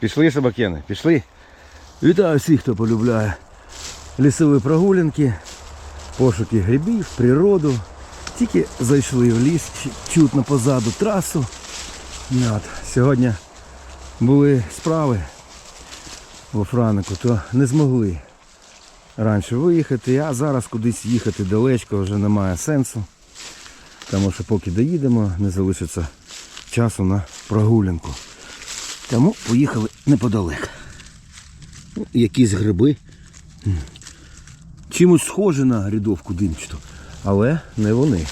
Пішли собакени, пішли. Вітаю всіх, хто полюбляє лісові прогулянки, пошуки грибів, природу. Тільки зайшли в ліс, чутно позаду трасу. От, сьогодні були справи у Франику, то не змогли раніше виїхати, а зараз кудись їхати далечко вже немає сенсу. Тому що поки доїдемо, не залишиться часу на прогулянку. Тому поїхали неподалек. Ну, якісь гриби. Чимось схожі на рядовку димчату, але не вони.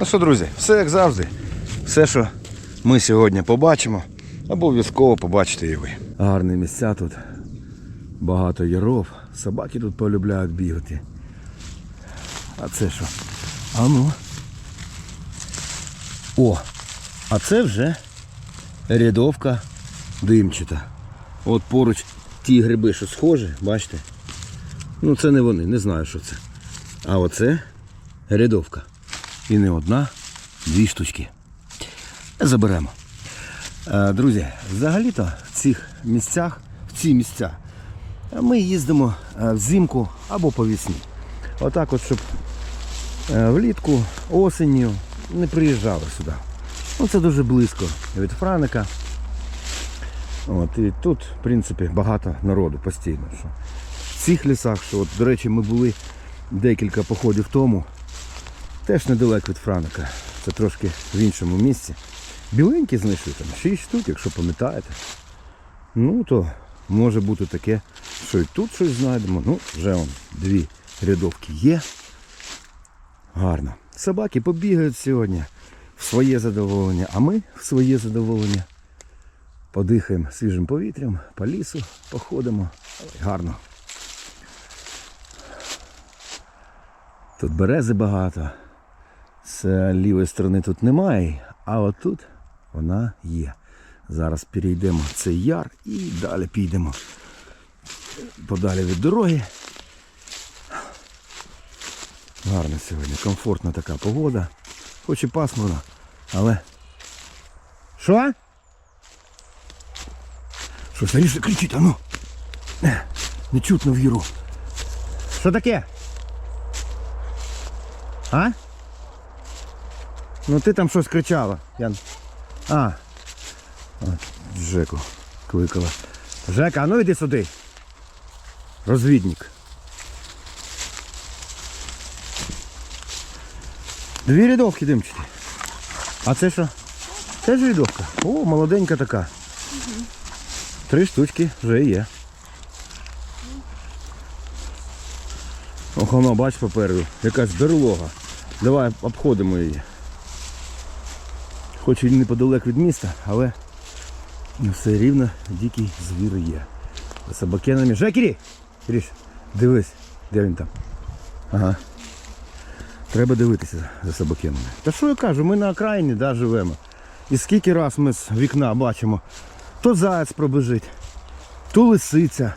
Ну що, друзі, все як завжди. Все, що ми сьогодні побачимо, обов'язково побачите і ви. Гарні місця тут. Багато яров. Собаки тут полюбляють бігати. А це що? А ну. О! А це вже рядовка димчата. От поруч ті гриби, що схожі, бачите? Ну це не вони, не знаю, що це. А оце рядовка. І не одна, дві штучки. Заберемо. Е, Друзі, взагалі-то в цих місцях, в ці місця, ми їздимо е, взимку або по весні. Отак от, щоб е, влітку, осенню не приїжджали сюди. Ну, це дуже близько від Франика. От, і тут, в принципі, багато народу постійно. Що. В цих лісах, що, от, до речі, ми були декілька походів тому, теж недалеко від Франика. Це трошки в іншому місці. Біленькі знайшли там 6 штук, якщо пам'ятаєте. Ну, то може бути таке, що і тут щось знайдемо. Ну, вже он, дві рядовки є. Гарно. Собаки побігають сьогодні в своє задоволення, а ми в своє задоволення подихаємо свіжим повітрям, по лісу, походимо. Гарно. Тут берези багато. З лівої сторони тут немає, а отут вона є. Зараз перейдемо цей яр і далі підемо. Подалі від дороги. Гарна сьогодні, комфортна така погода. Хоч і пасмурно, але. Що? Що старіше кричить, а ну? Е, Не чутно в яру. Що таке? А? Ну ти там щось кричала, Ян. А. Жеку кликала. Жека, а ну йди сюди. Розвідник. Дві рядовки димчаті. А це що? Теж рядовка. О, молоденька така. Три штучки вже є. Ох, воно, бач попереду. Якась берлога. Давай обходимо її. Хоч і неподалек від міста, але все рівно дикий звір є. За собакенами. Жекірі! Киріш, дивись, де він там. Ага. Треба дивитися за собакенами. Та що я кажу, ми на окраїні да, живемо. І скільки раз ми з вікна бачимо, то заяць пробежить, то лисиця.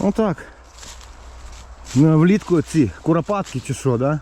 Отак. Ну, влітку ці куропатки чи що, да?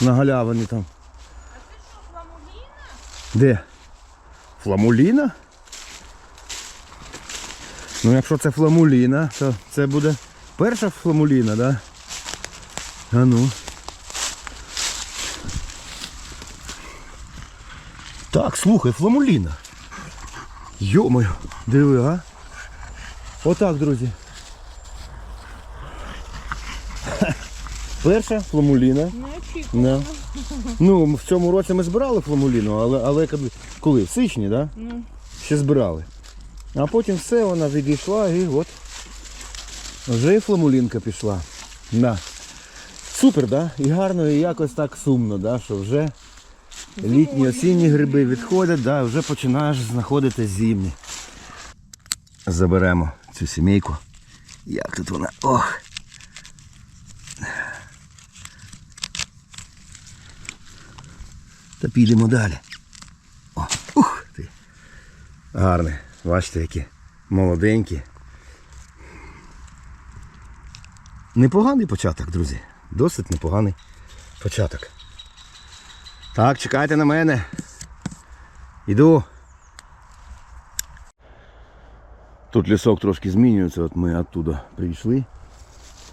На галявині там. Де? Фламуліна? Ну якщо це фламуліна, то це буде перша фламуліна, да? А ну. Так, слухай, фламуліна. Йо-моє, диви, а? Отак, друзі. Перша фламуліна. Да. Ну, в цьому році ми збирали фламуліну, але, але коли-? В січні, так? Да? Ну. Ще збирали. А потім все, вона відійшла і от. Вже і фламулінка пішла. Да. Супер, да? І гарно, і якось так сумно, да? що вже літні осінні гриби відходять, да? вже починаєш знаходити зимні. Заберемо цю сімейку. Як тут вона? Ох! Та підемо далі. О, ух ти. Гарне. Бачите, які молоденькі. Непоганий початок, друзі. Досить непоганий початок. Так, чекайте на мене. Іду. Тут лісок трошки змінюється, от ми оттуда прийшли.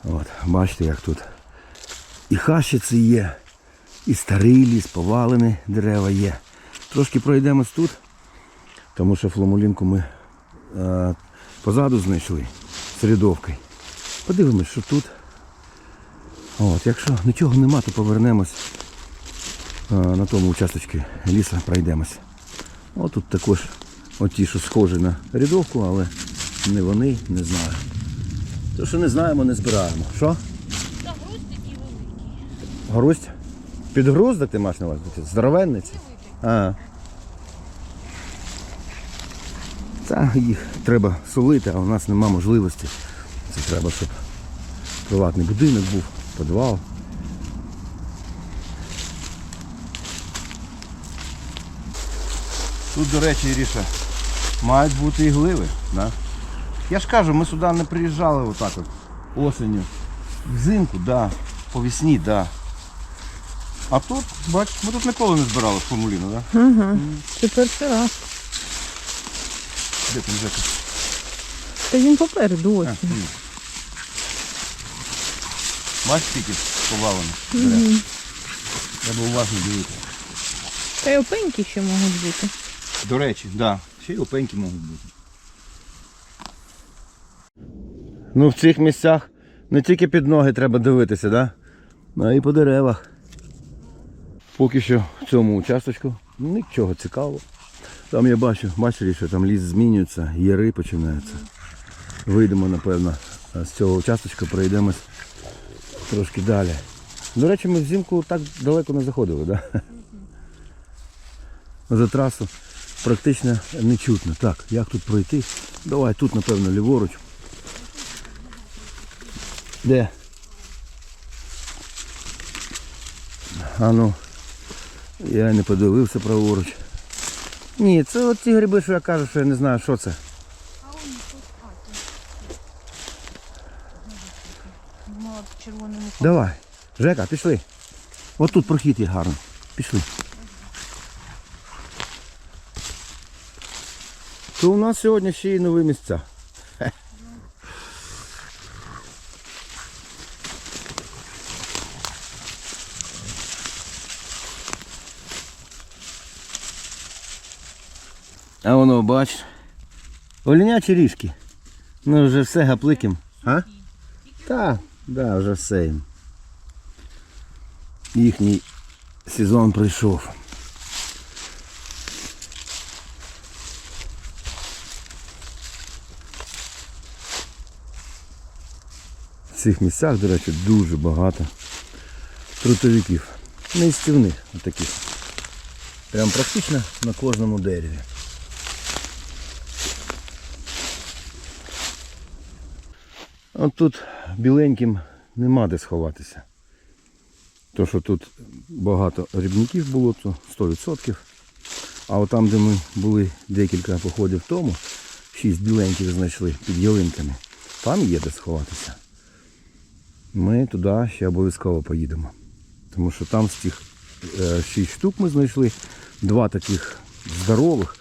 От, бачите, як тут і хащиці є, і старий ліс, повалені дерева є. Трошки пройдемось тут, тому що фламулінку ми е, позаду знайшли з рядовкою. Подивимось, що тут. От, якщо нічого нема, то повернемось е, на тому участочку ліса пройдемось. От тут також оті, що схожі на рядовку, але не вони, не знаю. То, що не знаємо, не збираємо. Що? Та груз такий великий. Грусть? Підгруздок ти маєш на увазі? Здоровенний? це? А. Та їх треба солити, а у нас нема можливості. Це треба, щоб приватний будинок був, підвал. Тут, до речі, Іріша, мають бути і гливи. Да? Я ж кажу, ми сюди не приїжджали отак от осенню. Взимку, да. По весні, да. А тут, бач, ми тут ніколи не збирали формуліну, да? Ага. Це перший раз. Де там Жека? Та він попереду ось. А, ні. Бач, скільки повалено. дерев. Треба уважно дивитися. Та й опеньки ще можуть бути. До речі, так. Да. Ще й опеньки можуть бути. Ну в цих місцях не тільки під ноги треба дивитися, да? а і по деревах. Поки що в цьому участочку нічого цікавого. Там я бачу, бачили, що там ліс змінюється, яри починаються. Вийдемо, напевно, з цього участочка, пройдемось трошки далі. До речі, ми взимку так далеко не заходили, да? За трасу практично не чутно. Так, як тут пройти? Давай тут, напевно, ліворуч. Де? А ну, я не подивився праворуч. Ні, це от ті гриби, що я кажу, що я не знаю, що це. Мала червоними Давай. Жека, пішли. От тут прохід є гарно. Пішли. То у нас сьогодні ще й нові місця. А воно, бач. Олінячі ріжки. Ну вже все гапликим. А? Так, да, вже все. Їхній сезон прийшов. В цих місцях, до речі, дуже багато трутовиків. Неїстівних таких. Прям практично на кожному дереві. От тут біленьким нема де сховатися. То, що тут багато рібників було, то 100%. А от там, де ми були декілька походів тому, шість біленьких знайшли під ялинками, там є де сховатися. Ми туди ще обов'язково поїдемо. Тому що там з тих е, шість штук ми знайшли, два таких здорових,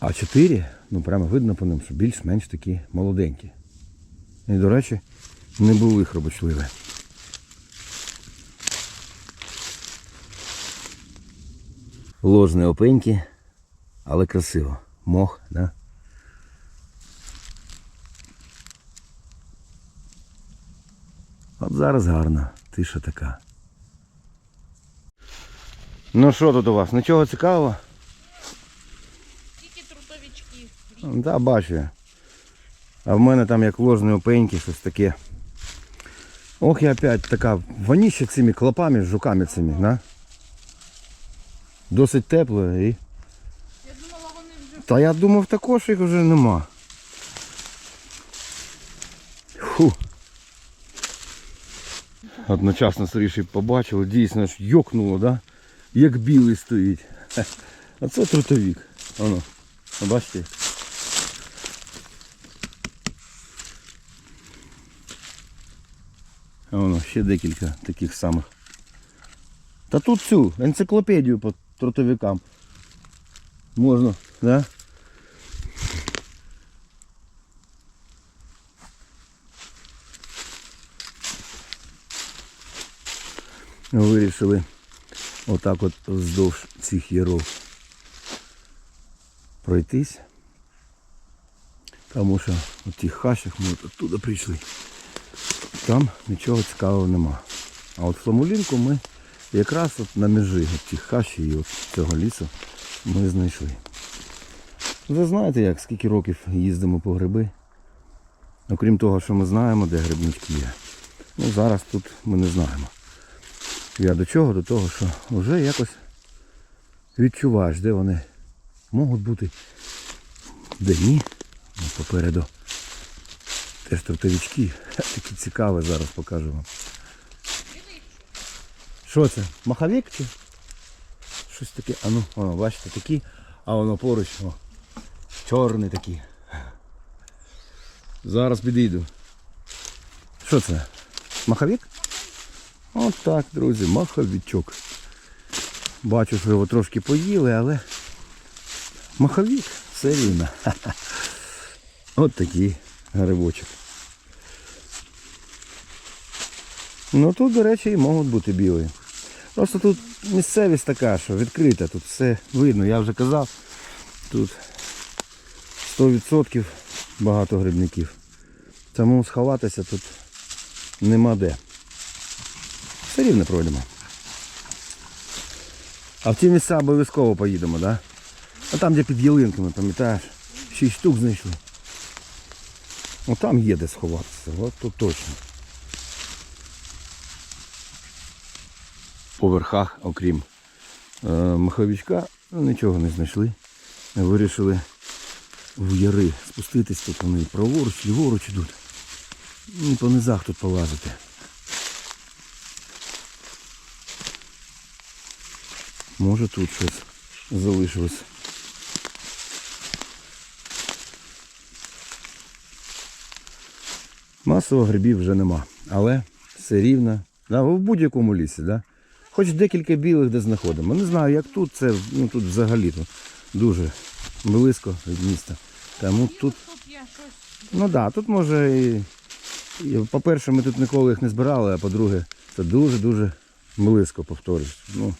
а чотири, ну прямо видно по ним, що більш-менш такі молоденькі. І, до речі, не були хробочливі. Ложні опеньки, але красиво. Мох, да? От зараз гарно, тиша така. Ну що тут у вас? Нічого цікавого? Тільки трутовички. Так, да, бачу. А в мене там як ложні опеньки, щось таке. Ох, і опять така воніща цими клопами, жуками цими, да? Досить тепло і. Я думала, вони вже Та я думав також їх вже нема. Фу. Одночасно скоріше побачили, дійсно ж йокнуло, да? Як білий стоїть. А це трутовік. Воно. Бачите? Воно, ще декілька таких самих. Та тут цю енциклопедію по тротовикам. Можна, да? Вирішили отак от вздовж цих яров пройтись. Тому що в тих хащах ми от оттуда прийшли. Там нічого цікавого нема. А от фламулінку ми якраз от на межі от тих хащів і от цього лісу ми знайшли. Ви знаєте, як скільки років їздимо по гриби. Окрім того, що ми знаємо, де грибнички є. Ну зараз тут ми не знаємо. Я до чого? До того, що вже якось відчуваєш, де вони можуть бути, де ні. Ну, попереду теж трутовички. Такі цікаві зараз покажу вам. Що це? Маховик чи? Щось таке. А ну, воно, бачите, такі, а воно поруч. О, чорний такий. Зараз підійду. Що це? Маховик? От так, друзі, маховичок. Бачу, що його трошки поїли, але маховик все рівно. От такий грибочок. Ну тут, до речі, і можуть бути білі. Просто тут місцевість така, що відкрита, тут все видно, я вже казав. Тут 100% багато грибників. Тому сховатися тут нема де. Все рівно пройдемо. А в ті місця обов'язково поїдемо? Да? А там, де під ялинками, пам'ятаєш, шість штук знайшли. О, там є де сховатися, от тут точно. По верхах, окрім е, маховичка, ну, нічого не знайшли. Вирішили в яри спуститись, тут вони праворуч, ліворуч ідуть. І по низах тут полазити. Може тут щось залишилось. Масово грибів вже нема, але все рівно. Да, в будь-якому лісі, да? Хоч декілька білих де знаходимо. Не знаю, як тут, це ну, тут взагалі тут дуже близько від міста. Тому тут, ну так, да, тут може і, і, по-перше, ми тут ніколи їх не збирали, а по-друге, це дуже-дуже близько, повторюсь. Ну,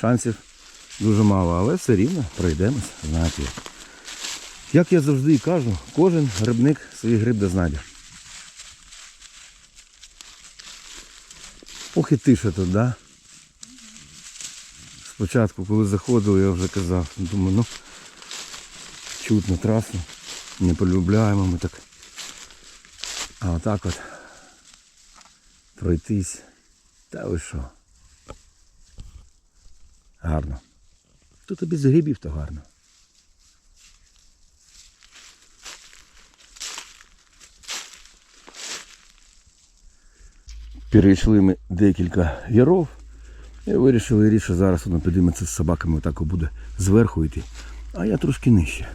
шансів дуже мало, але все рівно пройдемось, знаєте як. Як я завжди і кажу, кожен грибник свій гриб де знайде. Ох і тиша тут, да? Спочатку, коли заходили, я вже казав, думаю, ну чутно трасу, не полюбляємо ми так. А отак от пройтись. Та ви що? Гарно. Тут і без грибів то гарно. Перейшли ми декілька яров і вирішили ріше зараз воно підійметься з собаками, отак буде зверху йти. А я трошки нижче.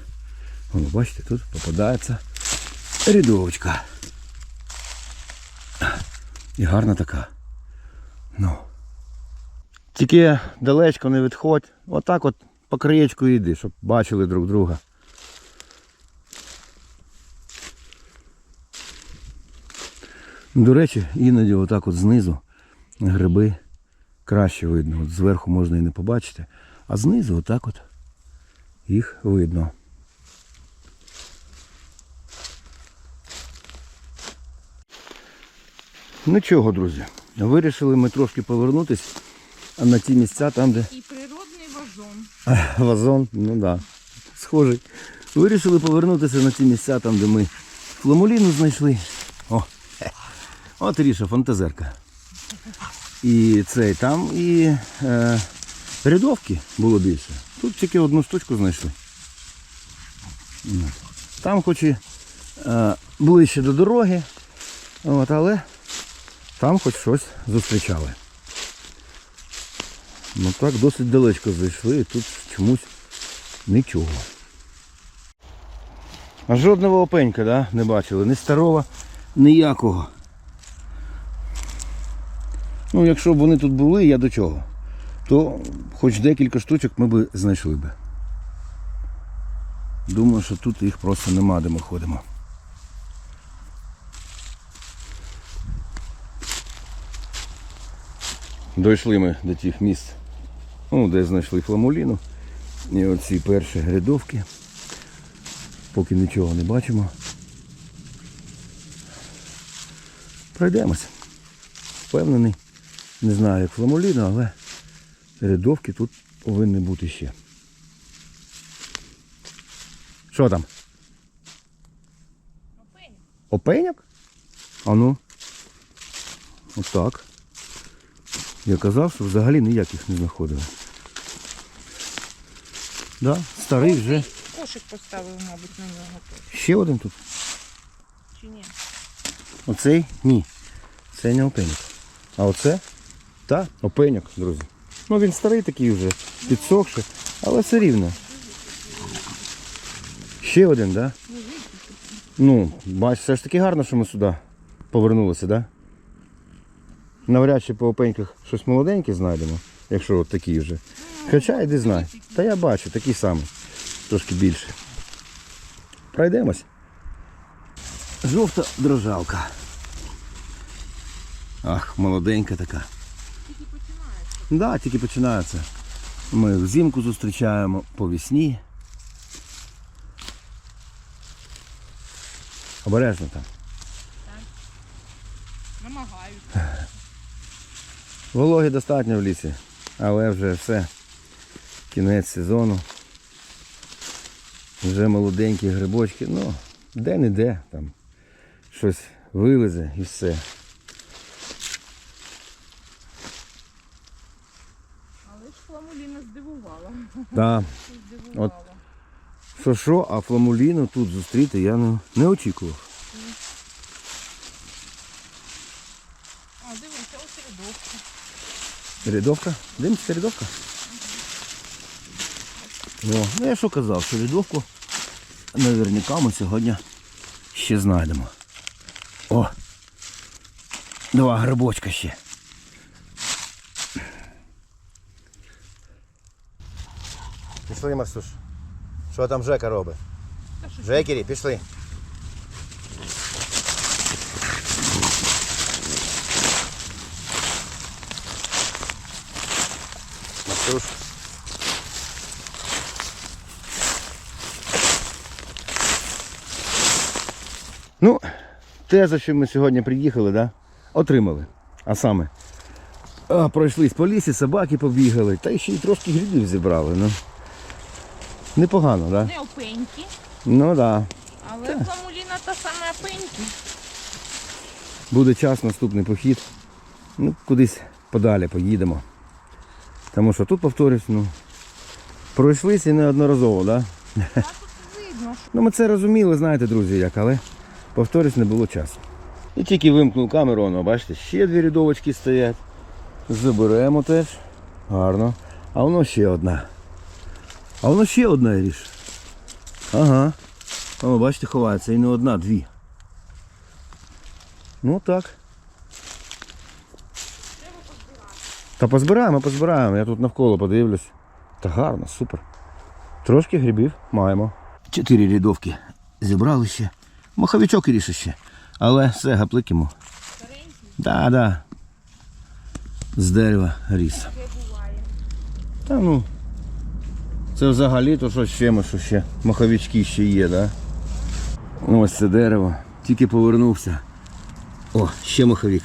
Воно, бачите, тут попадається рядовочка. І гарна така. Ну. Тільки далечко не відходь. Отак от по краєчку йди, щоб бачили друг друга. До речі, іноді отак от знизу гриби краще видно. От зверху можна і не побачити, а знизу отак от їх видно. Ну чого, друзі, вирішили ми трошки повернутися на ті місця, там, де і природний вазон. Вазон, ну да, схожий. Вирішили повернутися на ті місця, там, де ми фламуліну знайшли. О, от ріша, фантазерка. І цей там і е, рядовки було більше. Тут тільки одну штучку знайшли. Там хоч і е, ближче до дороги, от, але там хоч щось зустрічали. Ну так досить далечко зайшли і тут чомусь нічого. А жодного опенька, да, не бачили, ні старого, ніякого. Ну, якщо б вони тут були, я до чого, то хоч декілька штучок ми б знайшли би. Думаю, що тут їх просто нема, де ми ходимо. Дійшли ми до тих місць, ну, де знайшли фламуліну. І оці перші рядовки. Поки нічого не бачимо. Пройдемося. Впевнений. Не знаю, як фламуліна, але рядовки тут повинні бути ще. Що там? Опеняк? А ну. Отак. Я казав, що взагалі ніяких не знаходили. Да, старий вже. Кошик поставив, мабуть, на нього. Ще один тут. Чи ні? Оцей? Ні. Це не опеняк. А оце? Та, опеняк, друзі. Ну він старий такий вже, підсохший, але все рівно. Ще один, так? Да? Ну, бач, все ж таки гарно, що ми сюди повернулися, так? Да? Навряд чи по опеньках щось молоденьке знайдемо, якщо от такі вже. Хоча йди знай. Та я бачу, такий самий. Трошки більше. Пройдемось. Жовта дрожалка. Ах, молоденька така. Да, тільки починається. Ми взимку зустрічаємо по весні. Обережно там. Намагаюся. Вологи достатньо в лісі, але вже все. Кінець сезону. Вже молоденькі грибочки. Ну, де-не-де там щось вилезе і все. Але ж фламуліна здивувала. Да. Здивувала. Що що, а фламуліну тут зустріти я не, не очікував. А, дивися, ось рядовка. Рядовка? Дивимося, рядовка? О, ну я що казав, що рядовку наверняка ми сьогодні ще знайдемо. О! Два грибочка ще. Пішли, Марсуш. Що там Жека робить? Жекері, пішли. Марсуш. Ну, те, за що ми сьогодні приїхали, да? отримали. А саме. А, пройшлись по лісі, собаки побігали, та ще й трошки грибів зібрали. Ну. Непогано, так? Да? Не опеньки, Ну так. Да. але фламуліна та саме опеньки. Буде час, наступний похід. Ну, кудись подалі поїдемо. Тому що тут, повторюсь, ну, пройшлися неодноразово, да? А тут видно, Ну ми це розуміли, знаєте, друзі, як, але повторюсь, не було часу. І тільки вимкнув камеру, воно, бачите, ще дві рядовочки стоять. Заберемо теж. Гарно. А воно ще одна. А воно ще одна ріж. Ага. Воно, бачите, ховається. І не одна, дві. Ну так. Та позбираємо, позбираємо. Я тут навколо подивлюсь. Та гарно, супер. Трошки грибів маємо. Чотири рядовки зібрали ще. Маховичок ріше ще. Але все гапликимо. Да, да. З дерева ріс. Та ну. Це взагалі то що ще ми, що ще. Маховички ще є, да? Ось це дерево. Тільки повернувся. О, ще маховик.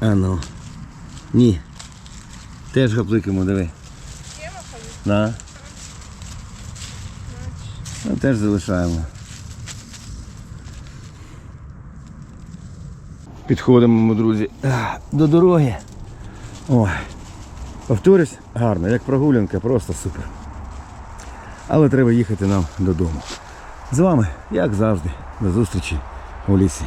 А ну. Ні. Теж гапликимо, диви. Ще маховик? Да. Ну, теж залишаємо. Підходимо ми, друзі, до дороги. Ой. Повторюсь, гарно, як прогулянка, просто супер. Але треба їхати нам додому. З вами, як завжди, до зустрічі у лісі.